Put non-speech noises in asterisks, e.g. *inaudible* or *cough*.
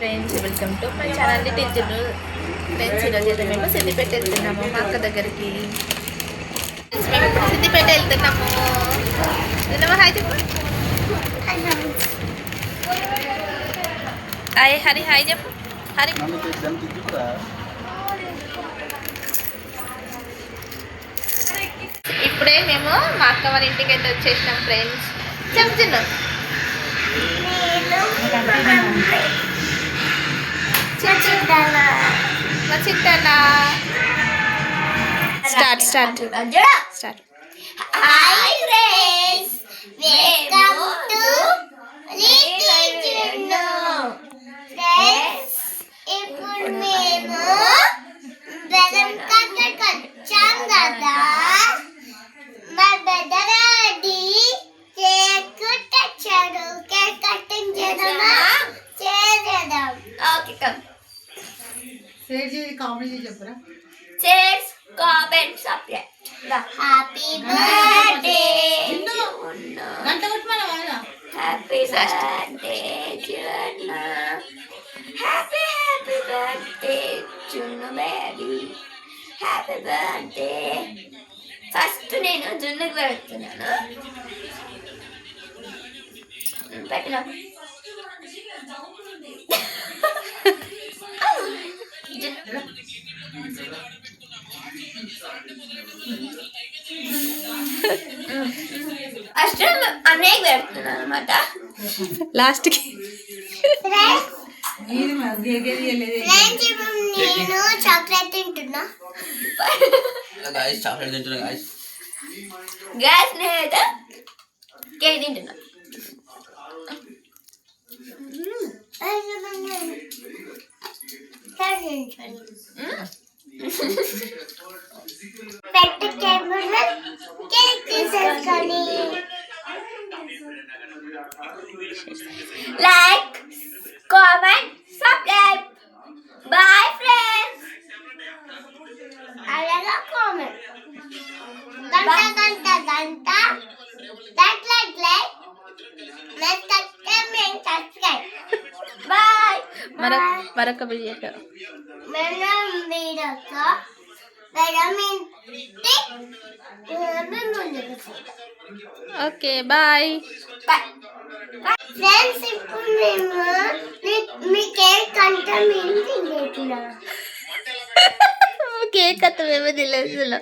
Friends welcome to my channel. టీచర్లు friends ఈరోజు అయితే మేము సిద్దిపేట వెళ్తున్నాము మా అక్క దగ్గరికి. మేము ఇప్పుడు సిద్దిపేట వెళ్తున్నాము. హాయ్ హరి హాయ్ చెప్పు. హరి. ఇప్పుడే మేము మా అక్క వాళ్ళ ఇంటికి అయితే వచ్చేసినాం ఫ్రెండ్స్. చెప్తున్నాం start start. Start. Hi friends welcome to friends ఇప్పుడు మేము బెల్లం కట్టకు వచ్చాం కదా. మా బెదరాడి కేక్ తెచ్చాడు కేక్ కటింగ్ చేద్దామా? చేద్దాం. ఓకే కమ్ షేర్ చేసి చేసి చెప్పరా birthday, గంట కొట్టి మన వాళ్ళ Happy birthday, Juna. Happy, happy birthday, Juna baby. Happy birthday. First నేను జున్నుకి పెడుతున్నాను పెట్టిన ఫస్ట్ అన్నయ్యకి పెడుతున్నాను అనమాట లాస్ట్కి నీది మా గేగేది వెళ్ళేది ఫ్రెండ్స్ ఇప్పుడు నేను చాక్లెట్ తింటున్నా. గాయస్ చాక్లెట్ తింటున్నా గాయస్ గ్యాస్ నేనైతే కేక్ తింటున్నా. పెట్టు టేబుల్ కేక్ తీసేసుకొని like comment subscribe bye friends అలాగా కామెంట్ గంట గంట గంట లైక్ లైక్ లైక్ మరొక మరొక వీడియోతో ఓకే బాయ్. ఫ్రెండ్స్ ఇప్పుడు మేము *laughs* కేక్ అంతా మేము తింటున్నాం కేక్ అత్త మేము తెలియదు